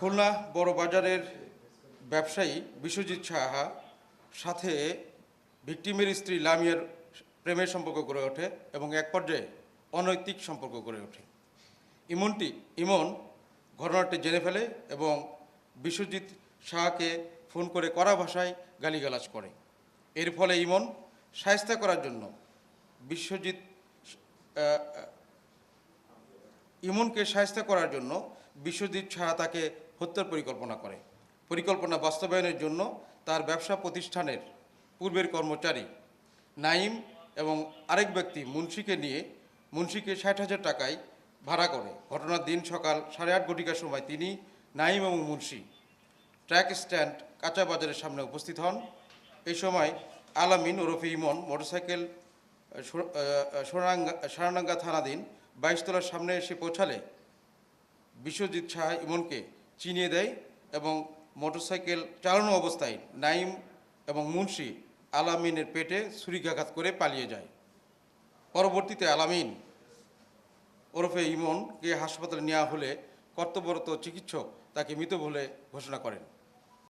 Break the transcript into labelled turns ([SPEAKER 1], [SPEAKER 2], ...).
[SPEAKER 1] খুলনা বড় বাজারের ব্যবসায়ী বিশ্বজিৎ সাহা সাথে ভিক্টিমের স্ত্রী লামিয়ার প্রেমের সম্পর্ক গড়ে ওঠে এবং এক পর্যায়ে অনৈতিক সম্পর্ক গড়ে ওঠে। ইমনটি, ইমন ঘটনাটি জেনে ফেলে এবং বিশ্বজিৎ শাহকে ফোন করে কড়া ভাষায় গালিগালাজ করে। এর ফলে ইমন সায়স্তা করার জন্য বিশ্বজিৎ ইমনকে সাহায্য করার জন্য বিশ্বজিৎ শাহ তাকে হত্যার পরিকল্পনা করে। পরিকল্পনা বাস্তবায়নের জন্য তার ব্যবসা প্রতিষ্ঠানের পূর্বের কর্মচারী নাইম এবং আরেক ব্যক্তি মুন্সিকে নিয়ে মুন্সিকে ষাট হাজার টাকায় ভাড়া করে। ঘটনার দিন সকাল সাড়ে আট ঘটিকার সময় তিনি নাইম এবং মুন্সি ট্র্যাক স্ট্যান্ড কাঁচা বাজারের সামনে উপস্থিত হন। এই সময় আলামিন ওরফে ইমন মোটরসাইকেল সো- আহ, সোনারাঙ্গা সারানাঙ্গা থানাধীন বাইশতলার সামনে এসে পৌঁছালে বিশ্বজিৎ শাহ ইমনকে চিনিয়ে দেয় এবং মোটরসাইকেল চালানো অবস্থায় নাইম এবং মুন্সি আলামিনের পেটে ছুরিকাঘাত করে পালিয়ে যায়। পরবর্তীতে আলামিন ওরফে ইমনকে হাসপাতালে নেওয়া হলে কর্তব্যরত চিকিৎসক তাকে মৃত বলে ঘোষণা করেন।